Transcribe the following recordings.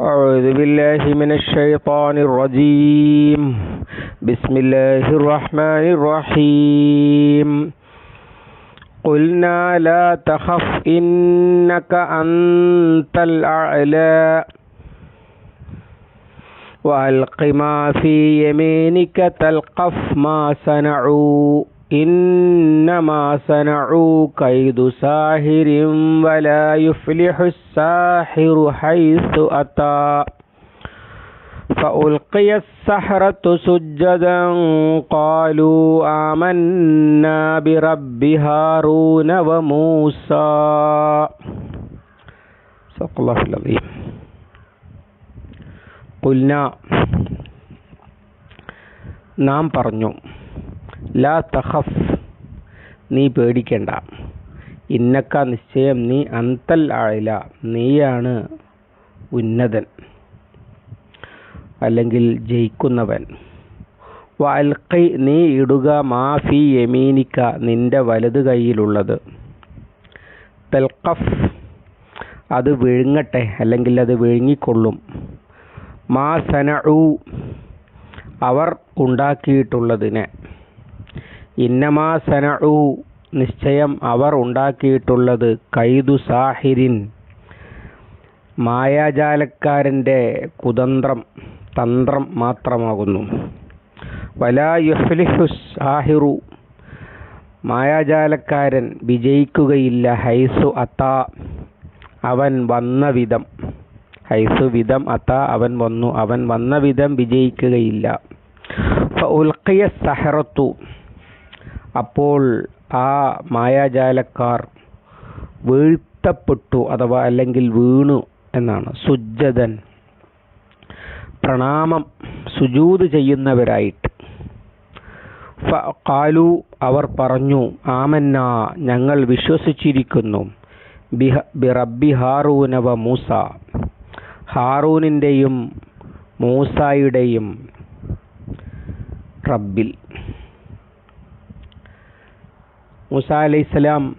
أعوذ بالله من الشيطان الرجيم. بسم الله الرحمن الرحيم. قلنا لا تخف إنك أنت الأعلى. وألق ما في يمينك تلقف ما صنعوا. إنما صنعوا كيد ساحر ولا يفلح الساحر حيث أتى فألقي السحرة سجدا قالوا آمنا برب هارون وموسى صدق الله العظيم قلنا നാം പറഞ്ഞു ലാ തഹഫ് നീ പേടിക്കണ്ട. ഇന്നക്ക നിശ്ചയം നീ അന്തൽ ആയില. നീയാണ് ഉന്നതൻ. അല്ലെങ്കിൽ ജയിക്കുന്നവൻ. വാൽക്കൈ നീ ഇടുക മാഫി യമീനിക്ക. നിന്റെ വലത് കൈയിലുള്ളത്. തെൽക്കഫ് അത് വിഴുങ്ങട്ടെ. അല്ലെങ്കിൽ അത് വിഴുങ്ങിക്കൊള്ളും. മാ സനഉ അവർ ഉണ്ടാക്കിയിട്ടുള്ളതിനെ. ഇന്നമാ സനഉ നിശ്ചയം അവർ ഉണ്ടാക്കിയിട്ടുള്ളത് കൈതു സാഹിരിൻ മായാജാലക്കാരന്റെ കുതന്ത്രം തന്ത്രം മാത്രമാകുന്നു. വലാ യുഫ്ലിഹു സാഹിറു മായാജാലക്കാരൻ വിജയിക്കുകയില്ല ഹൈസു അത്ത അവൻ വന്ന വിധം. ഹൈസു വിധം അത്ത അവൻ വന്നു. അവൻ വന്ന വിധം വിജയിക്കുകയില്ല. ഉൽക്കിയ സഹറത്തു അപ്പോൾ ആ മായാജാലക്കാർ വീഴ്ത്തപ്പെട്ടു അഥവാ അല്ലെങ്കിൽ വീണു എന്നാണ്. സുജ്ജതൻ. പ്രണാമം സുജൂത് ചെയ്യുന്നവരായിട്ട്. കാലു അവർ പറഞ്ഞു ആമന്ന ഞങ്ങൾ വിശ്വസിച്ചിരിക്കുന്നു. ബിഹ ബിറബി ഹാറൂനവ മൂസ. ഹാറൂനിന്റെയും മൂസായുടെയും റബ്ബിൽ. മൂസ അലൈഹിസ്സലാം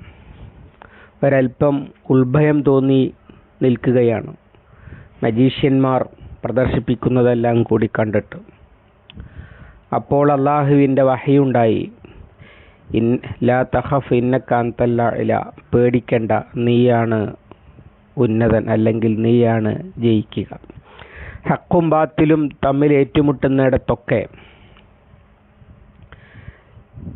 ഒരൽപ്പം ഉത്ഭയം തോന്നി നിൽക്കുകയാണ്. മജീഷ്യന്മാർ പ്രദർശിപ്പിക്കുന്നതെല്ലാം കൂടി കണ്ടിട്ട്. അപ്പോൾ അള്ളാഹുവിന്റെ വഹയുണ്ടായി. ഇൻ ലാ തഹഫ് ഇന്നക്കാന്തല്ല ഇല. പേടിക്കണ്ട നീയാണ് ഉന്നതൻ അല്ലെങ്കിൽ നീയാണ് ജയിക്കുക. ഹക്കും ബാത്തിലും തമ്മിൽ ഏറ്റുമുട്ടുന്നിടത്തൊക്കെ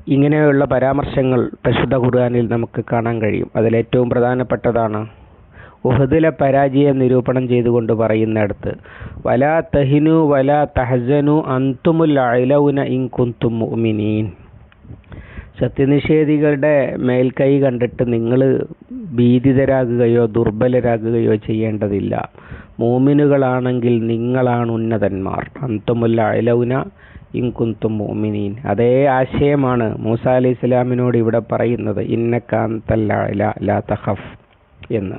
ഇങ്ങനെയുള്ള പരാമർശങ്ങൾ പരിശുദ്ധ ഖുർആനിൽ നമുക്ക് കാണാൻ കഴിയും. അതിലേറ്റവും പ്രധാനപ്പെട്ടതാണ് ഉഹദിലെ പരാജയം നിരൂപണം ചെയ്തുകൊണ്ട് പറയുന്നിടത്ത് വലാ തഹിനു വലാ തഹസനു അന്തുമുൽ അലൗന ഇൻ കുന്തും മുഅ്മിനീൻ. സത്യനിഷേധികളുടെ മേൽക്കൈ കണ്ടിട്ട് നിങ്ങൾ ഭീതിതരാകുകയോ ദുർബലരാകുകയോ ചെയ്യേണ്ടതില്ല. മൂമിനുകളാണെങ്കിൽ നിങ്ങളാണ് ഉന്നതന്മാർ. അന്തുമുല്ല അലൗന ഇൻകുന്തും മോമിനീൻ അതേ ആശയമാണ് മൂസ അലൈഹി ഇസ്ലാമിനോട് ഇവിടെ പറയുന്നത്. ഇന്ന ലാ തഖഫ് എന്ന്.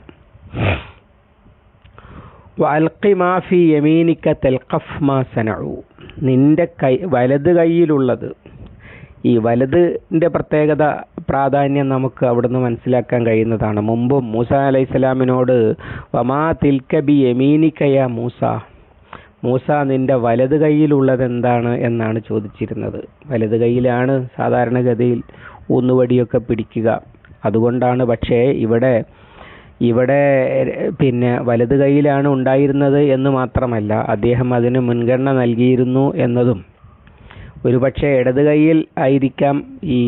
മാഫി യമീനിക്ക തെൽഖഫ് മാ നിന്റെ കൈ വലത് കൈയിലുള്ളത്. ഈ വലതിന്റെ പ്രത്യേകത പ്രാധാന്യം നമുക്ക് അവിടുന്ന് മനസ്സിലാക്കാൻ കഴിയുന്നതാണ്. മുമ്പും മൂസ അലൈഹി സ്വലാമിനോട് വമാ തിൽക്കബി യമീനിക്കയ മൂസ? മൂസ നിന്റെ വലത് കൈയിലുള്ളത് എന്താണ് എന്നാണ് ചോദിച്ചിരുന്നത്. വലത് കൈയിലാണ് സാധാരണഗതിയിൽ ഊന്നുവടിയൊക്കെ പിടിക്കുക. അതുകൊണ്ടാണ് പക്ഷേ ഇവിടെ ഇവിടെ പിന്നെ വലത് കൈയിലാണ് ഉണ്ടായിരുന്നത് എന്ന് മാത്രമല്ല അദ്ദേഹം അതിന് മുൻഗണന നൽകിയിരുന്നു എന്നതും. ഒരുപക്ഷെ ഇടത് കൈയിൽ ആയിരിക്കാം ഈ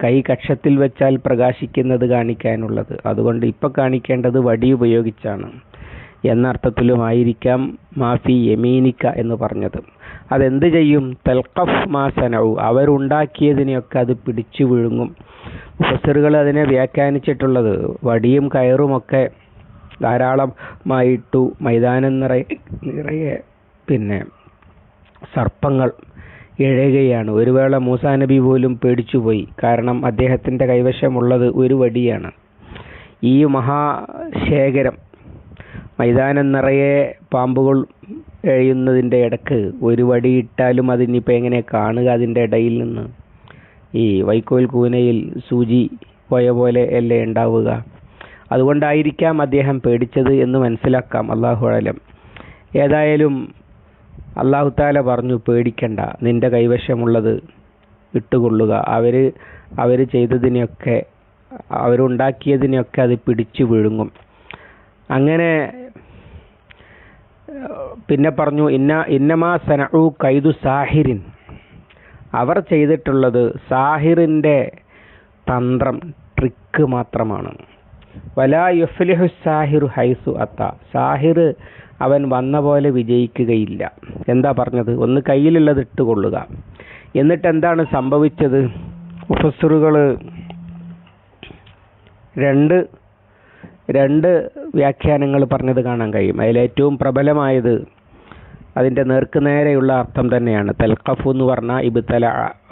കൈ കക്ഷത്തിൽ വെച്ചാൽ പ്രകാശിക്കുന്നത് കാണിക്കാനുള്ളത്. അതുകൊണ്ട് ഇപ്പം കാണിക്കേണ്ടത് വടി ഉപയോഗിച്ചാണ്. എന്നർത്ഥത്തിലുമായിരിക്കാം മാഫി യമീനിക്ക എന്ന് പറഞ്ഞത്. അതെന്ത് ചെയ്യും? തെൽക്കഫ് മാസനവും അവരുണ്ടാക്കിയതിനെയൊക്കെ അത് പിടിച്ചു വിഴുങ്ങും. മുഫസറുകൾ അതിനെ വ്യാഖ്യാനിച്ചിട്ടുള്ളത് വടിയും കയറുമൊക്കെ ധാരാളമായിട്ടു മൈതാനം നിറയെ നിറയെ പിന്നെ സർപ്പങ്ങൾ ഇഴയുകയാണ്. ഒരു വേള മൂസാ നബി പോലും പേടിച്ചുപോയി. കാരണം അദ്ദേഹത്തിന്റെ കൈവശമുള്ളത് ഒരു വടിയാണ്. ഈ മഹാശേഖരം മൈതാനം നിറയെ പാമ്പുകൾ എഴയുന്നതിന്റെ ഇടയ്ക്ക് ഒരു വടി ഇട്ടാലും അതിനിപ്പോൾ എങ്ങനെ കാണുക അതിന്റെ ഇടയിൽ നിന്ന്? ഈ വൈക്കോൽ കൂനയിൽ സൂചി പോയ പോലെ അല്ലേ ഉണ്ടാവുക? അതുകൊണ്ടായിരിക്കാം അദ്ദേഹം പേടിച്ചത് എന്ന് മനസ്സിലാക്കാം. അള്ളാഹു അലം. ഏതായാലും അള്ളാഹുത്താല പറഞ്ഞു പേടിക്കണ്ട നിന്റെ കൈവശമുള്ളത് ഇട്ടുകൊള്ളുക. അവർ അവർ ചെയ്തതിനെയൊക്കെ അവരുണ്ടാക്കിയതിനെയൊക്കെ അത് പിടിച്ചു വിഴുങ്ങും. അങ്ങനെ പിന്നെ പറഞ്ഞു ഇന്ന ഇന്നമാ സനഉ കൈതു സാഹിരിൻ. അവർ ചെയ്തിട്ടുള്ളത് സാഹിറിന്റെ തന്ത്രം ട്രിക്ക് മാത്രമാണ്. വലാ യുഫ്ലിഹു സാഹിറു ഹൈസു അത്ത. സാഹിർ അവൻ വന്ന പോലെ വിജയിക്കുകയില്ല. എന്താ പറഞ്ഞത്? ഒന്ന് കയ്യിലുള്ളത് ഇട്ടുകൊള്ളുക. എന്നിട്ട് എന്താണ് സംഭവിച്ചത്? മുഫസ്സറുകൾ രണ്ട് രണ്ട് വ്യാഖ്യാനങ്ങൾ പറഞ്ഞത് കാണാൻ കഴിയും. അതിലേറ്റവും പ്രബലമായത് അതിന്റെ നേർക്കുനേരെയുള്ള അർത്ഥം തന്നെയാണ്. തൽക്കഫു എന്ന് പറഞ്ഞാൽ ഇബുത്തല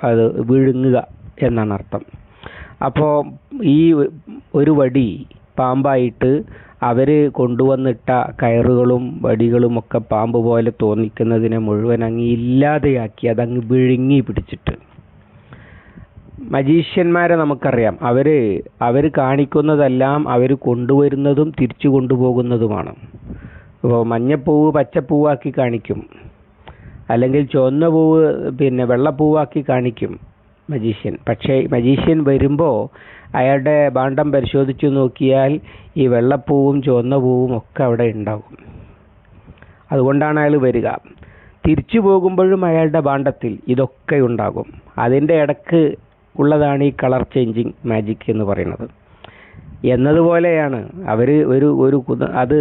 അത് വിഴുങ്ങുക എന്നാണ് അർത്ഥം. അപ്പോൾ ഈ ഒരു വടി പാമ്പായിട്ട് അവർ കൊണ്ടുവന്നിട്ട കയറുകളും വടികളും ഒക്കെ പാമ്പ് പോലെ തോന്നിക്കുന്നതിനെ മുഴുവൻ അങ്ങ് ഇല്ലാതെയാക്കി അതങ്ങ് വിഴുങ്ങി പിടിച്ചിട്ട്. മജീഷ്യന്മാരെ നമുക്കറിയാം. അവർ അവർ കാണിക്കുന്നതെല്ലാം അവർ കൊണ്ടുവരുന്നതും തിരിച്ചു കൊണ്ടുപോകുന്നതുമാണ്. ഇപ്പോൾ മഞ്ഞപ്പൂവ് പച്ചപ്പൂവാക്കി കാണിക്കും. അല്ലെങ്കിൽ ചുവന്ന പൂവ് പിന്നെ വെള്ളപ്പൂവാക്കി കാണിക്കും മജീഷ്യൻ. പക്ഷേ മജീഷ്യൻ വരുമ്പോൾ അയാളുടെ ഭാണ്ഡം പരിശോധിച്ചു നോക്കിയാൽ ഈ വെള്ളപ്പൂവും ചുവന്ന പൂവും ഒക്കെ അവിടെ ഉണ്ടാകും. അതുകൊണ്ടാണ് അയാൾ വരിക. തിരിച്ചു പോകുമ്പോഴും അയാളുടെ ഭാണ്ഡത്തിൽ ഇതൊക്കെ ഉണ്ടാകും. അതിന്റെ ഇടയ്ക്ക് ഉള്ളതാണ് ഈ കളർ ചേഞ്ചിങ് മാജിക് എന്ന് പറയുന്നത്. എന്നതുപോലെയാണ് അവർ ഒരു ഒരു അത്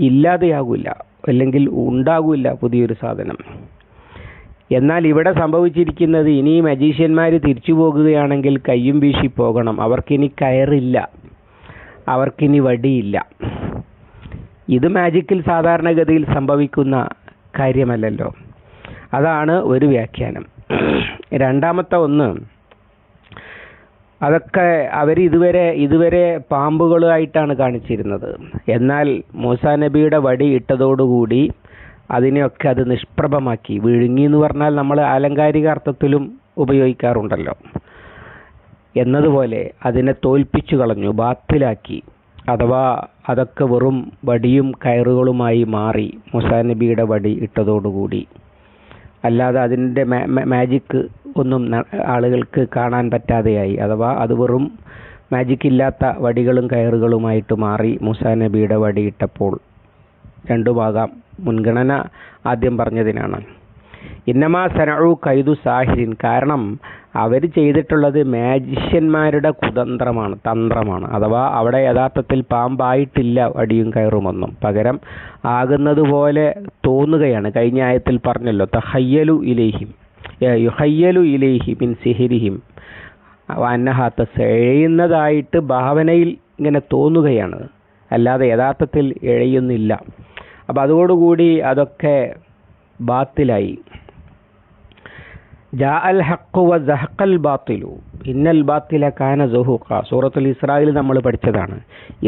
ഇല്ലാതെയാകില്ല അല്ലെങ്കിൽ ഉണ്ടാകില്ല പുതിയൊരു സാധനം. എന്നാൽ ഇവിടെ സംഭവിച്ചിരിക്കുന്നത് ഇനി മജീഷ്യന്മാർ തിരിച്ചു പോകുകയാണെങ്കിൽ കയ്യും വീശി പോകണം. അവർക്കിനി കയറില്ല. അവർക്കിനി വടിയില്ല. ഇത് മാജിക്കിൽ സാധാരണഗതിയിൽ സംഭവിക്കുന്ന കാര്യമല്ലല്ലോ. അതാണ് ഒരു വ്യാഖ്യാനം. രണ്ടാമത്തെ ഒന്ന് അതൊക്കെ അവർ ഇതുവരെ ഇതുവരെ പാമ്പുകളായിട്ടാണ് കാണിച്ചിരുന്നത്. എന്നാൽ മൂസാ നബിയുടെ വടി ഇട്ടതോടുകൂടി അതിനെയൊക്കെ അത് നിഷ്പ്രഭമാക്കി. വിഴുങ്ങി എന്ന് പറഞ്ഞാൽ നമ്മൾ ആലങ്കാരിക അർത്ഥത്തിലും ഉപയോഗിക്കാറുണ്ടല്ലോ. എന്നതുപോലെ അതിനെ തോൽപ്പിച്ചു കളഞ്ഞു ബാത്തിലാക്കി. അഥവാ അതൊക്കെ വെറും വടിയും കയറുകളുമായി മാറി മുസാ നബിയുടെ വടി ഇട്ടതോടുകൂടി. അല്ലാതെ അതിന്റെ മാജിക്ക് ഒന്നും ആളുകൾക്ക് കാണാൻ പറ്റാതെയായി. അഥവാ അത് വെറും മാജിക് ഇല്ലാത്ത വടികളും കയറുകളുമായിട്ട് മാറി മുസാ നബിയുടെ വടിയിട്ടപ്പോൾ രണ്ടു ഭാഗം മുൻഗണന ആദ്യം പറഞ്ഞതിനാണ്. ഇന്നമാ സനഉ കൈതു സാഹിരിൻ. കാരണം അവർ ചെയ്തിട്ടുള്ളത് മാജിഷ്യന്മാരുടെ കുതന്ത്രമാണ് തന്ത്രമാണ്. അഥവാ അവിടെ യഥാർത്ഥത്തിൽ പാമ്പായിട്ടില്ല അടിയും കയറുമൊന്നും പകരം ആകുന്നത് പോലെ തോന്നുകയാണ്. കഴിഞ്ഞ ആയത്തിൽ പറഞ്ഞല്ലോ തഹയ്യലു ഇലേഹിം. യുഹയ്യലു ഇലേഹി മിൻ സിഹിരിഹിം. അന്നഹാത്ത എഴയുന്നതായിട്ട് ഭാവനയിൽ ഇങ്ങനെ തോന്നുകയാണ്. അല്ലാതെ യഥാർത്ഥത്തിൽ എഴയുന്നില്ല. അപ്പം അതോടുകൂടി അതൊക്കെ ബാത്തിലായി. വ ഇന്നൽ ബാത്തില കാന ജഹൂക്ക സൂറത്തുൽ ഇസ്രായേൽ നമ്മൾ പഠിച്ചതാണ്.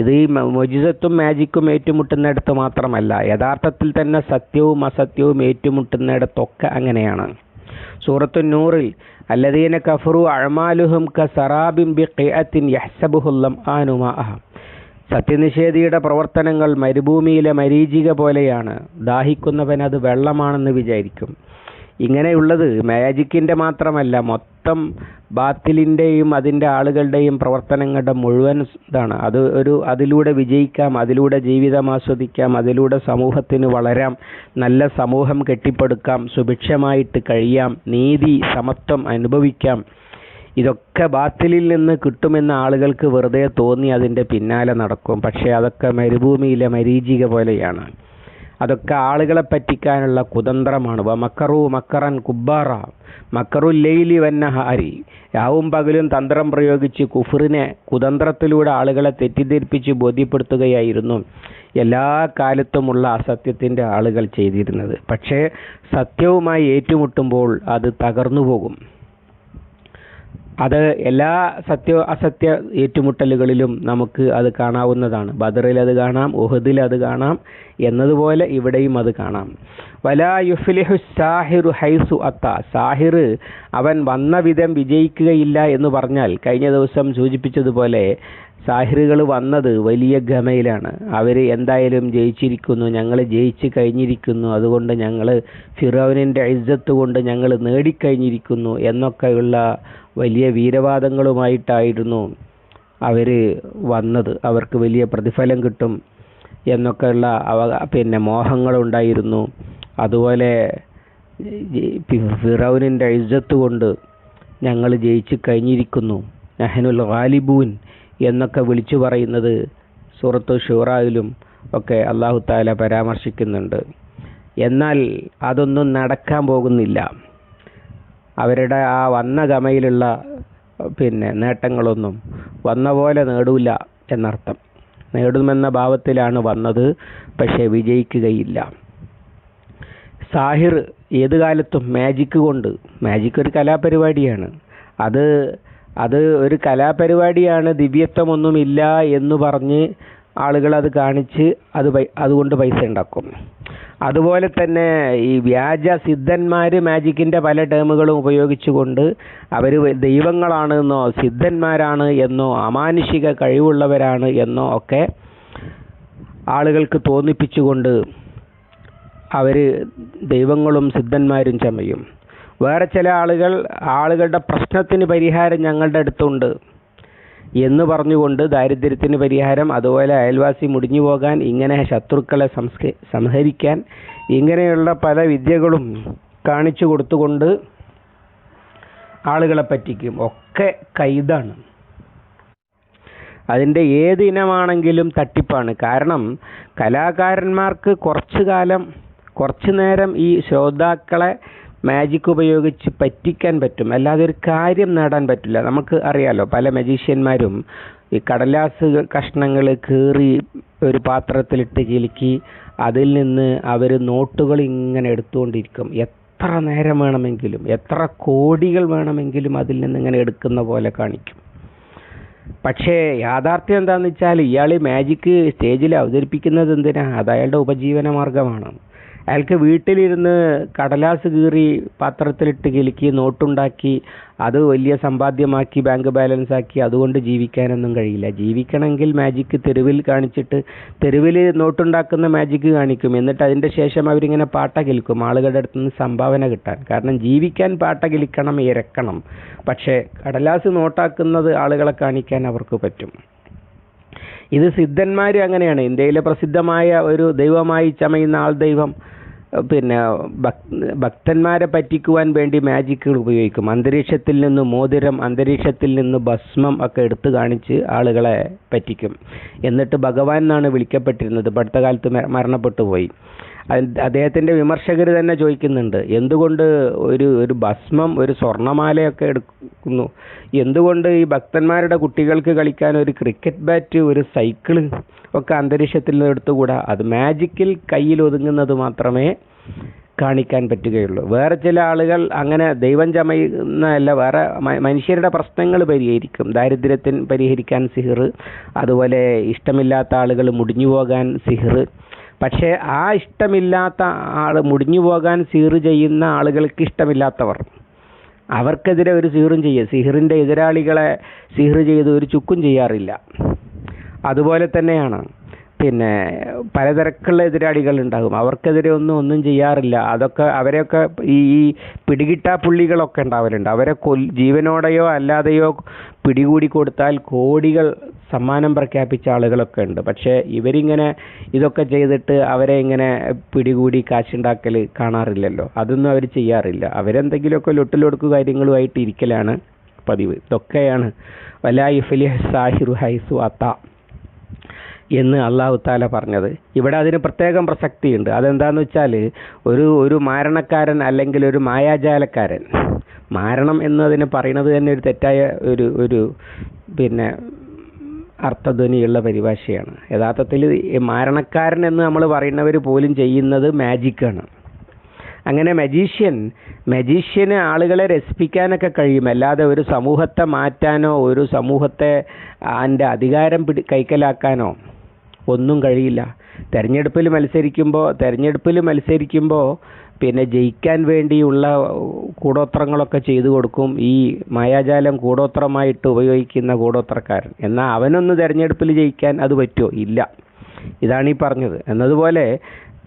ഇത് ഈ മൊജിസത്തും മാജിക്കും ഏറ്റുമുട്ടുന്നിടത്ത് മാത്രമല്ല യഥാർത്ഥത്തിൽ തന്നെ സത്യവും അസത്യവും ഏറ്റുമുട്ടുന്നിടത്തൊക്കെ അങ്ങനെയാണ്. സൂറത്തു നൂറിൽ അല്ലദീന കഫറു അഴമാലുഹും ക സറാബിം ബി ഖിഅത്തിൻ യഹ്സബുഹുല്ലം ആനുമാഅഹ സത്യനിഷേധിയുടെ പ്രവർത്തനങ്ങൾ മരുഭൂമിയിലെ മരീചിക പോലെയാണ്. ദാഹിക്കുന്നവൻ അത് വെള്ളമാണെന്ന് വിചാരിക്കും. ഇങ്ങനെയുള്ളത് മാജിക്കിന്റെ മാത്രമല്ല മൊത്തം ബാത്തിലിന്റെയും അതിന്റെ ആളുകളുടെയും പ്രവർത്തനങ്ങളുടെ മുഴുവൻ ഇതാണ്. അത് ഒരു അതിലൂടെ വിജയിക്കാം അതിലൂടെ ജീവിതം ആസ്വദിക്കാം അതിലൂടെ സമൂഹത്തിന് വളരാം നല്ല സമൂഹം കെട്ടിപ്പടുക്കാം സുഭിക്ഷമായിട്ട് കഴിയാം നീതി സമത്വം അനുഭവിക്കാം. ഇതൊക്കെ ബാത്തിലിൽ നിന്ന് കിട്ടുമെന്ന് ആളുകൾക്ക് വെറുതെ തോന്നി അതിന്റെ പിന്നാലെ നടക്കും. പക്ഷേ അതൊക്കെ മരുഭൂമിയിലെ മരീചിക പോലെയാണ്. അതൊക്കെ ആളുകളെ പറ്റിക്കാനുള്ള കുതന്ത്രമാണ്. വ മക്കറു മക്കറൻ കുബ്ബാറ. മക്കറു ലെയ്ലി വന്നഹാരി. രാവും പകലും തന്ത്രം പ്രയോഗിച്ച് കുഫറിനെ കുതന്ത്രത്തിലൂടെ ആളുകളെ തെറ്റിദ്ധരിപ്പിച്ച് ബോധ്യപ്പെടുത്തുകയായിരുന്നു എല്ലാ കാലത്തുമുള്ള അസത്യത്തിന്റെ ആളുകൾ ചെയ്തിരുന്നത്. പക്ഷേ സത്യവുമായി ഏറ്റുമുട്ടുമ്പോൾ അത് തകർന്നു പോകും അത് എല്ലാ സത്യ അസത്യ ഏറ്റുമുട്ടലുകളിലും നമുക്ക് അത് കാണാവുന്നതാണ്. ബദറിൽ അത് കാണാം ഉഹദിൽ അത് കാണാം എന്നതുപോലെ ഇവിടെയും അത് കാണാം. വലാ യുഫ്ലിഹു സാഹിറു ഹൈസു അത്ത. സാഹിർ അവൻ വന്ന വിധം വിജയിക്കുകയില്ല എന്ന് പറഞ്ഞാൽ കഴിഞ്ഞ ദിവസം സൂചിപ്പിച്ചതുപോലെ സാഹിറുകൾ വന്നത് വലിയ ഗമയിലാണ്. അവർ എന്തായാലും ജയിച്ചിരിക്കുന്നു ഞങ്ങൾ ജയിച്ചു കഴിഞ്ഞിരിക്കുന്നു അതുകൊണ്ട് ഞങ്ങൾ ഫിറോവിനിന്റെ ഇജ്ജത്ത് കൊണ്ട് ഞങ്ങൾ നേടിക്കഴിഞ്ഞിരിക്കുന്നു എന്നൊക്കെയുള്ള വലിയ വീരവാദങ്ങളുമായിട്ടായിരുന്നു അവർ വന്നത്. അവർക്ക് വലിയ പ്രതിഫലം കിട്ടും എന്നൊക്കെയുള്ള അവ പിന്നെ മോഹങ്ങളുണ്ടായിരുന്നു. അതുപോലെ ഫിറോവിനിന്റെ ഇജ്ജത്ത് കൊണ്ട് ഞങ്ങൾ ജയിച്ചു കഴിഞ്ഞിരിക്കുന്നു. നഹനുൽ ഗാലിബൂൻ എന്നൊക്കെ വിളിച്ചു പറയുന്നത് സൂറത്തു ഷൂറായിലും ഒക്കെ അള്ളാഹു താല പരാമർശിക്കുന്നുണ്ട്. എന്നാൽ അതൊന്നും നടക്കാൻ പോകുന്നില്ല. അവരുടെ ആ വന്ന ഗമയിലുള്ള പിന്നെ നേട്ടങ്ങളൊന്നും വന്ന പോലെ നേടൂല എന്നർത്ഥം. നേടുമെന്ന ഭാവത്തിലാണ് വന്നത് പക്ഷേ വിജയിക്കുകയില്ല. സാഹിർ ഏത് കാലത്തും മാജിക്ക് കൊണ്ട് മാജിക് ഒരു കലാപരിപാടിയാണ്. അത് അത് ഒരു കലാപരിപാടിയാണ്. ദിവ്യത്വമൊന്നുമില്ല എന്ന് പറഞ്ഞ് ആളുകൾ അത് കാണിച്ച് അത് അതുകൊണ്ട് പൈസ ഉണ്ടാക്കും. അതുപോലെ തന്നെ ഈ വ്യാജ സിദ്ധന്മാർ മാജിക്കിന്റെ പല ടേമുകളും ഉപയോഗിച്ചുകൊണ്ട് അവർ ദൈവങ്ങളാണെന്നോ സിദ്ധന്മാരാണ് എന്നോ അമാനുഷിക കഴിവുള്ളവരാണ് എന്നോ ഒക്കെ ആളുകൾക്ക് തോന്നിപ്പിച്ചുകൊണ്ട് അവർ ദൈവങ്ങളും സിദ്ധന്മാരും ചമയും. വേറെ ചില ആളുകൾ ആളുകളുടെ പ്രശ്നത്തിന് പരിഹാരം ഞങ്ങളുടെ അടുത്തുണ്ട് എന്ന് പറഞ്ഞുകൊണ്ട് ദാരിദ്ര്യത്തിന് പരിഹാരം അതുപോലെ അയൽവാസി മുടിഞ്ഞു പോകാൻ ഇങ്ങനെ ശത്രുക്കളെ സംസ്ക സംഹരിക്കാൻ ഇങ്ങനെയുള്ള പല വിദ്യകളും കാണിച്ചു കൊടുത്തുകൊണ്ട് ആളുകളെ പറ്റിക്കും. ഒക്കെ കൈതാണ്. അതിന്റെ ഏത് ഇനമാണെങ്കിലും തട്ടിപ്പാണ്. കാരണം കലാകാരന്മാർക്ക് കുറച്ചു കാലം കുറച്ചു നേരം ഈ ശ്രോതാക്കളെ മാജിക് ഉപയോഗിച്ച് പറ്റിക്കാൻ പറ്റും. അല്ലാതെ ഒരു കാര്യം നേടാൻ പറ്റില്ല. നമുക്ക് അറിയാലോ പല മജീഷ്യന്മാരും ഈ കടലാസ് കഷ്ണങ്ങൾ കീറി ഒരു പാത്രത്തിലിട്ട് കിലുക്കി അതിൽ നിന്ന് അവർ നോട്ടുകൾ ഇങ്ങനെ എടുത്തുകൊണ്ടിരിക്കും. എത്ര നേരം വേണമെങ്കിലും എത്ര കോടികൾ വേണമെങ്കിലും അതിൽ നിന്ന് ഇങ്ങനെ എടുക്കുന്ന പോലെ കാണിക്കും. പക്ഷേ യാഥാർത്ഥ്യം എന്താണെന്ന് വെച്ചാൽ ഇയാൾ മാജിക്ക് സ്റ്റേജിൽ അവതരിപ്പിക്കുന്നത് എന്തിനാ? അത് അയാളുടെ ഉപജീവന മാർഗമാണ് അയാൾക്ക് വീട്ടിലിരുന്ന് കടലാസ് കീറി പത്രത്തിലിട്ട് കിലുക്കി നോട്ടുണ്ടാക്കി അത് വലിയ സമ്പാദ്യമാക്കി ബാങ്ക് ബാലൻസ് ആക്കി അതുകൊണ്ട് ജീവിക്കാനൊന്നും കഴിയില്ല. ജീവിക്കണമെങ്കിൽ മാജിക്ക് തെരുവിൽ കാണിച്ചിട്ട് തെരുവിൽ നോട്ടുണ്ടാക്കുന്ന മാജിക്ക് കാണിക്കും. എന്നിട്ട് അതിന്റെ ശേഷം അവരിങ്ങനെ പാട്ട കിൽക്കും ആളുകളുടെ അടുത്ത് നിന്ന് സംഭാവന കിട്ടാൻ. കാരണം ജീവിക്കാൻ പാട്ട കിലിക്കണം ഇരക്കണം. പക്ഷേ കടലാസ് നോട്ടാക്കുന്നത് ആളുകളെ കാണിക്കാൻ അവർക്ക് പറ്റും. ഇത് സിദ്ധന്മാർ അങ്ങനെയാണ്. ഇന്ത്യയിലെ പ്രസിദ്ധമായ ഒരു ദൈവമായി ചമയുന്ന ആൾ ദൈവം പിന്നെ ഭക്തന്മാരെ പറ്റിക്കുവാൻ വേണ്ടി മാജിക്കുകൾ ഉപയോഗിക്കും. അന്തരീക്ഷത്തിൽ നിന്ന് മോതിരം അന്തരീക്ഷത്തിൽ നിന്ന് ഭസ്മം ഒക്കെ എടുത്തു കാണിച്ച് ആളുകളെ പറ്റിക്കും. എന്നിട്ട് ഭഗവാൻ എന്നാണ് വിളിക്കപ്പെട്ടിരുന്നത്. അടുത്ത കാലത്ത് മരണപ്പെട്ടു പോയി. അദ്ദേഹത്തിന്റെ വിമർശകർ തന്നെ ചോദിക്കുന്നുണ്ട് എന്തുകൊണ്ട് ഒരു ഒരു ഭസ്മം ഒരു സ്വർണമാലയൊക്കെ എടുക്കുന്നു? എന്തുകൊണ്ട് ഈ ഭക്തന്മാരുടെ കുട്ടികൾക്ക് കളിക്കാൻ ഒരു ക്രിക്കറ്റ് ബാറ്റ് ഒരു സൈക്കിൾ ഒക്കെ അന്തരീക്ഷത്തിൽ എടുത്തുകൂടാ? അത് മാജിക്കിൽ കയ്യിൽ ഒതുങ്ങുന്നത് മാത്രമേ കാണിക്കാൻ പറ്റുകയുള്ളൂ. വേറെ ചില ആളുകൾ അങ്ങനെ ദൈവം ചമയുന്നതല്ല വേറെ മനുഷ്യരുടെ പ്രശ്നങ്ങൾ പരിഹരിക്കും. ദാരിദ്ര്യത്തിന് പരിഹരിക്കാൻ സിഹിർ അതുപോലെ ഇഷ്ടമില്ലാത്ത ആളുകൾ മുടിഞ്ഞു പോകാൻ സിഹിർ പക്ഷേ ആ ഇഷ്ടമില്ലാത്ത ആൾ മുടിഞ്ഞു പോകാൻ സീറ് ചെയ്യുന്ന ആളുകൾക്ക് ഇഷ്ടമില്ലാത്തവർ. അവർക്കെതിരെ ഒരു സീറും ചെയ്യുക സിഹിറിന്റെ എതിരാളികളെ സിഹിർ ചെയ്ത് ഒരു ചുക്കും ചെയ്യാറില്ല. അതുപോലെ തന്നെയാണ് പിന്നെ പലതരക്കുള്ള എതിരാളികൾ ഉണ്ടാകും അവർക്കെതിരെ ഒന്നും ഒന്നും ചെയ്യാറില്ല. അതൊക്കെ അവരെയൊക്കെ ഈ ഈ പിടികിട്ടാ പുള്ളികളൊക്കെ ഉണ്ടാവലുണ്ട്. അവരെ കൊൽ ജീവനോടെയോ അല്ലാതെയോ പിടികൂടി കൊടുത്താൽ കോടികൾ സമ്മാനം പ്രഖ്യാപിച്ച ആളുകളൊക്കെ ഉണ്ട്. പക്ഷേ ഇവരിങ്ങനെ ഇതൊക്കെ ചെയ്തിട്ട് അവരെ ഇങ്ങനെ പിടികൂടി കാശുണ്ടാക്കൽ കാണാറില്ലല്ലോ. അതൊന്നും അവർ ചെയ്യാറില്ല. അവരെന്തെങ്കിലുമൊക്കെ ലൊട്ടിലൊടുക്കു കാര്യങ്ങളുമായിട്ട് ഇരിക്കലാണ് പതിവ്. ഇതൊക്കെയാണ് വലായുഫലി സാഹിറു ഹൈസു അത്ത. എന്ന് അള്ളാഹു താല പറഞ്ഞത്. ഇവിടെ അതിന് പ്രത്യേകം പ്രസക്തിയുണ്ട്. അതെന്താന്ന് വെച്ചാൽ ഒരു ഒരു മാരണക്കാരൻ അല്ലെങ്കിൽ ഒരു മായാജാലക്കാരൻ. മാരണം എന്നതിന് പറയുന്നത് തന്നെ ഒരു തെറ്റായ ഒരു ഒരു പിന്നെ അർത്ഥധ്വനിയുള്ള പരിഭാഷയാണ്. യഥാർത്ഥത്തിൽ മാരണക്കാരൻ എന്ന് നമ്മൾ പറയുന്നവർ പോലും ചെയ്യുന്നത് മാജിക്കാണ്. അങ്ങനെ മജീഷ്യൻ മജീഷ്യന് ആളുകളെ രസിപ്പിക്കാനൊക്കെ കഴിയും. അല്ലാതെ ഒരു സമൂഹത്തെ മാറ്റാനോ ഒരു സമൂഹത്തെ അതിന്റെ അധികാരം പിടി കൈക്കലാക്കാനോ ഒന്നും കഴിയില്ല. തെരഞ്ഞെടുപ്പിൽ മത്സരിക്കുമ്പോൾ തെരഞ്ഞെടുപ്പിൽ മത്സരിക്കുമ്പോൾ പിന്നെ ജയിക്കാൻ വേണ്ടിയുള്ള കൂടോത്രങ്ങളൊക്കെ ചെയ്തു കൊടുക്കും. ഈ മായാജാലം കൂടോത്രമായിട്ട് ഉപയോഗിക്കുന്ന കൂടോത്രക്കാരൻ. എന്നാൽ അവനൊന്ന് തെരഞ്ഞെടുപ്പിൽ ജയിക്കാൻ അത് പറ്റുമോ? ഇല്ല. ഇതാണ് ഈ പറഞ്ഞത്. എന്നതുപോലെ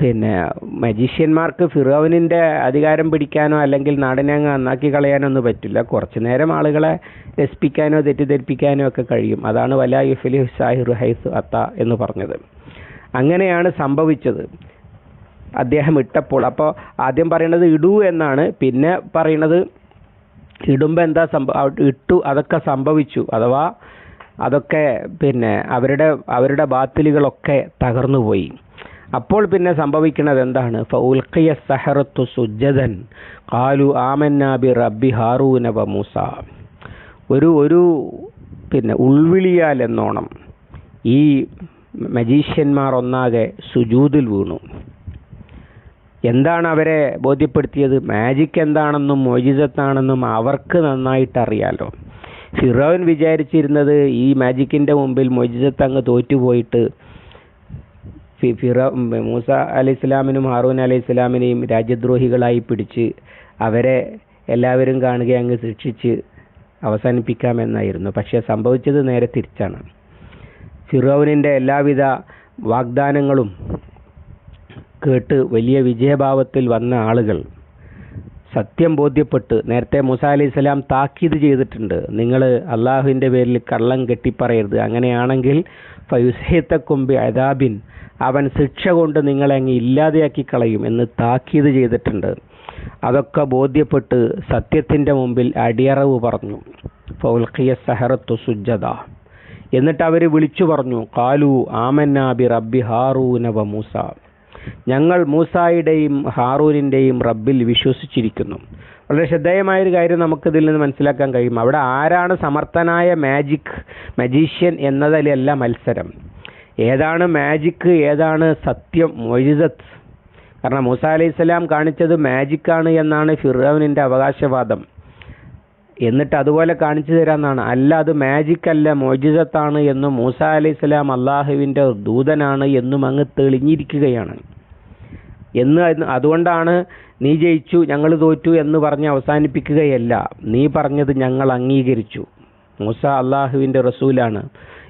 പിന്നെ മജീഷ്യന്മാർക്ക് ഫിറോവിനിന്റെ അധികാരം പിടിക്കാനോ അല്ലെങ്കിൽ നാടിനെ അങ്ങ് നന്നാക്കി കളയാനോ ഒന്നും പറ്റില്ല. കുറച്ചു നേരം ആളുകളെ രസിപ്പിക്കാനോ തെറ്റിദ്ധരിപ്പിക്കാനോ ഒക്കെ കഴിയും. അതാണ് വലാ യുഫലി ഹുസാഹിർ ഹൈസ് അത്ത എന്ന് പറഞ്ഞത്. അങ്ങനെയാണ് സംഭവിച്ചത്. അദ്ദേഹം ഇട്ടപ്പോൾ അപ്പോൾ ആദ്യം പറയുന്നത് ഇടൂ എന്നാണ്. പിന്നെ പറയുന്നത് ഇടുമ്പോൾ എന്താ സംഭവ? ഇട്ടു അതൊക്കെ സംഭവിച്ചു. അഥവാ അതൊക്കെ പിന്നെ അവരുടെ അവരുടെ ബാത്തിലുകളൊക്കെ തകർന്നു പോയി അപ്പോൾ പിന്നെ സംഭവിക്കുന്നത് എന്താണ്? ഫൗൽഖിയ സഹറത്തു സുജദൻ കാലു ആമന്നാബി റബ്ബി ഹാറൂന വ മൂസ. ഒരു ഒരു പിന്നെ ഉൾവിളിയാൽ എന്നോണം ഈ മജീഷ്യന്മാർ ഒന്നാകെ സുജൂതിൽ വീണു. എന്താണ് അവരെ ബോധ്യപ്പെടുത്തിയത്? മാജിക് എന്താണെന്നും മോജിതത്താണെന്നും അവർക്ക് നന്നായിട്ട് അറിയാലോ ഫിറോൻ വിചാരിച്ചിരുന്നത് ഈ മാജിക്കിന്റെ മുമ്പിൽ മൊജിസത്ത് അങ്ങ് തോറ്റുപോയിട്ട് ഫിറ മൂസ അലൈഹി ഇസ്ലാമിനും ഹാറൂൻ അലൈഹി ഇസ്ലാമിനെയും രാജ്യദ്രോഹികളായി പിടിച്ച് അവരെ എല്ലാവരും കാണുക അങ്ങ് ശിക്ഷിച്ച് അവസാനിപ്പിക്കാമെന്നായിരുന്നു. പക്ഷെ സംഭവിച്ചത് നേരെ തിരിച്ചാണ്. ഫിറോവിനിന്റെ എല്ലാവിധ വാഗ്ദാനങ്ങളും കേട്ട് വലിയ വിജയഭാവത്തിൽ വന്ന ആളുകൾ സത്യം ബോധ്യപ്പെട്ട് നേരത്തെ മുസ അലി ഇസ്ലാം താക്കീത് ചെയ്തിട്ടുണ്ട്. നിങ്ങൾ അള്ളാഹുവിന്റെ പേരിൽ കള്ളം കെട്ടിപ്പറയരുത്. അങ്ങനെയാണെങ്കിൽ ഫയുസേത്തക്കൊമ്പി അദാബിൻ അവൻ ശിക്ഷ കൊണ്ട് നിങ്ങളെ അങ്ങ് ഇല്ലാതെയാക്കി കളയും എന്ന് താക്കീത് ചെയ്തിട്ടുണ്ട്. അതൊക്കെ ബോധ്യപ്പെട്ട് സത്യത്തിന്റെ മുമ്പിൽ അടിയറവ് പറഞ്ഞു. ഫൗൽഖിയ സഹറത്തു സുജത എന്നിട്ട് അവർ വിളിച്ചു പറഞ്ഞു കാലു ആമന്നാബി റബ്ബി ഹാറൂന വ മൂസ. ഞങ്ങൾ മൂസായുടെയും ഹാറൂനിന്റെയും റബ്ബിൽ വിശ്വസിച്ചിരിക്കുന്നു. വളരെ ശ്രദ്ധേയമായൊരു കാര്യം നമുക്കിതിൽ നിന്ന് മനസ്സിലാക്കാൻ കഴിയും. അവിടെ ആരാണ് സമർത്ഥനായ മാജിക് മജീഷ്യൻ എന്നതിലല്ല മത്സരം. ഏതാണ് മാജിക്ക് ഏതാണ് സത്യം മൊയ്സത്ത്? കാരണം മൂസ അലൈഹി സ്വലാം കാണിച്ചത് മാജിക്കാണ് എന്നാണ് ഫിറോവിനിന്റെ അവകാശവാദം. എന്നിട്ട് അതുപോലെ കാണിച്ചു തരാമെന്നാണ് അല്ല അത് മാജിക് അല്ല എന്നും മൂസ അലൈഹി സ്വലാം അള്ളാഹുവിന്റെ ദൂതനാണ് എന്നും അങ്ങ് തെളിഞ്ഞിരിക്കുകയാണ്. എന്ന് അതുകൊണ്ടാണ് നീ ജയിച്ചു ഞങ്ങൾ തോറ്റു എന്ന് പറഞ്ഞ് അവസാനിപ്പിക്കുകയല്ല. നീ പറഞ്ഞത് ഞങ്ങൾ അംഗീകരിച്ചു. മൂസ അള്ളാഹുവിന്റെ റസൂലാണ്.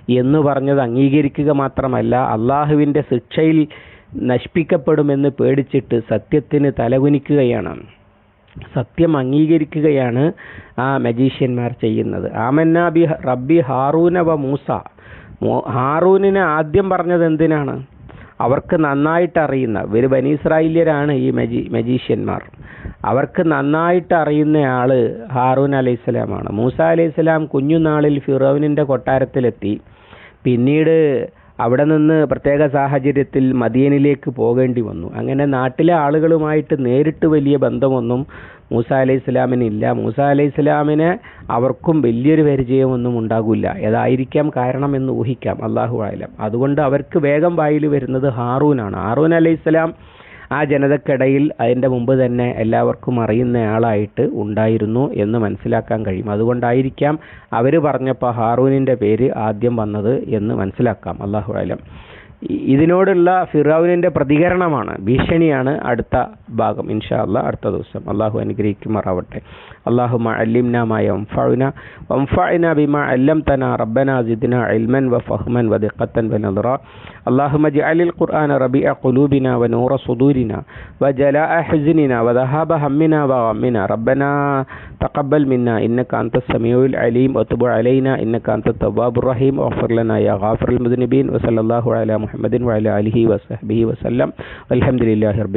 എന്ന് പറഞ്ഞത് അംഗീകരിക്കുക മാത്രമല്ല അള്ളാഹുവിന്റെ ശിക്ഷയിൽ നശിപ്പിക്കപ്പെടുമെന്ന് പേടിച്ചിട്ട് സത്യത്തിന് തലകുനിക്കുകയാണ്. സത്യം അംഗീകരിക്കുകയാണ് ആ മജീഷ്യന്മാർ ചെയ്യുന്നത്. ആമന്നാബി റബ്ബി ഹാറൂന വ മൂസ. ഹാറൂനിനെ ആദ്യം പറഞ്ഞത് എന്തിനാണ്? അവർക്ക് നന്നായിട്ട് അറിയുന്ന ഇവർ ബനീസ്രായേല്യരാണ് ഈ മജി മജീഷ്യന്മാർ. അവർക്ക് നന്നായിട്ട് അറിയുന്ന ആൾ ഹാറൂൻ അലൈഹിസ്സലാമാണ്. മൂസ അലൈഹിസ്സലാം കുഞ്ഞുനാളിൽ ഫിറോവിനിന്റെ കൊട്ടാരത്തിലെത്തി. പിന്നീട് അവിടെ നിന്ന് പ്രത്യേക സാഹചര്യത്തിൽ മദിയനിലേക്ക് പോകേണ്ടി വന്നു. അങ്ങനെ നാട്ടിലെ ആളുകളുമായിട്ട് നേരിട്ട് വലിയ ബന്ധമൊന്നും മൂസ അലൈഹി ഇസ്ലാമിനില്ല മൂസ അലൈഹി ഇസ്ലാമിന് അവർക്കും വലിയൊരു പരിചയമൊന്നും ഉണ്ടാകില്ല. ഏതായിരിക്കാം കാരണം എന്ന് ഊഹിക്കാം. അള്ളാഹു ആയാലും അതുകൊണ്ട് അവർക്ക് വേഗം വായിൽ വരുന്നത് ഹാറൂനാണ്. ഹാറൂൻ അലൈഹി ഇസ്ലാം ആ ജനതക്കിടയിൽ അതിന്റെ മുമ്പ് തന്നെ എല്ലാവർക്കും അറിയുന്നയാളായിട്ട് ഉണ്ടായിരുന്നു എന്ന് മനസ്സിലാക്കാൻ കഴിയും. അതുകൊണ്ടായിരിക്കാം അവർ പറഞ്ഞപ്പോൾ ഹാറൂനിന്റെ പേര് ആദ്യം വന്നത് എന്ന് മനസ്സിലാക്കാം. അള്ളാഹു ആലം ഇതിനോടുള്ള ഫിറൌനിൻ്റെ പ്രതികരണമാണ് ഭീഷണിയാണ് അടുത്ത ഭാഗം ഇൻഷാ അല്ലാ അടുത്ത ദിവസം അള്ളാഹു അനുഗ്രഹിക്കുമാറാവട്ടെ അള്ളാഹു അല്ലിംന മായ വംഫഅന വംഫഅന ബിമ അല്ലംതന റബ്ബന സിദ്ന ഇൽമൻ വഫഹ്മൻ വദിഖത്തൻ വനദറ اللهم اجعل القرآن ربيع قلوبنا ونور صدورنا وجلاء حزننا وذهاب همنا وغمنا ربنا تقبل منا إنك أنت السميع العليم وتب علينا إنك أنت التواب الرحيم واغفر لنا يا غافر المذنبين وصلى الله على محمد وعلى آله وصحبه وسلم. والحمد لله رب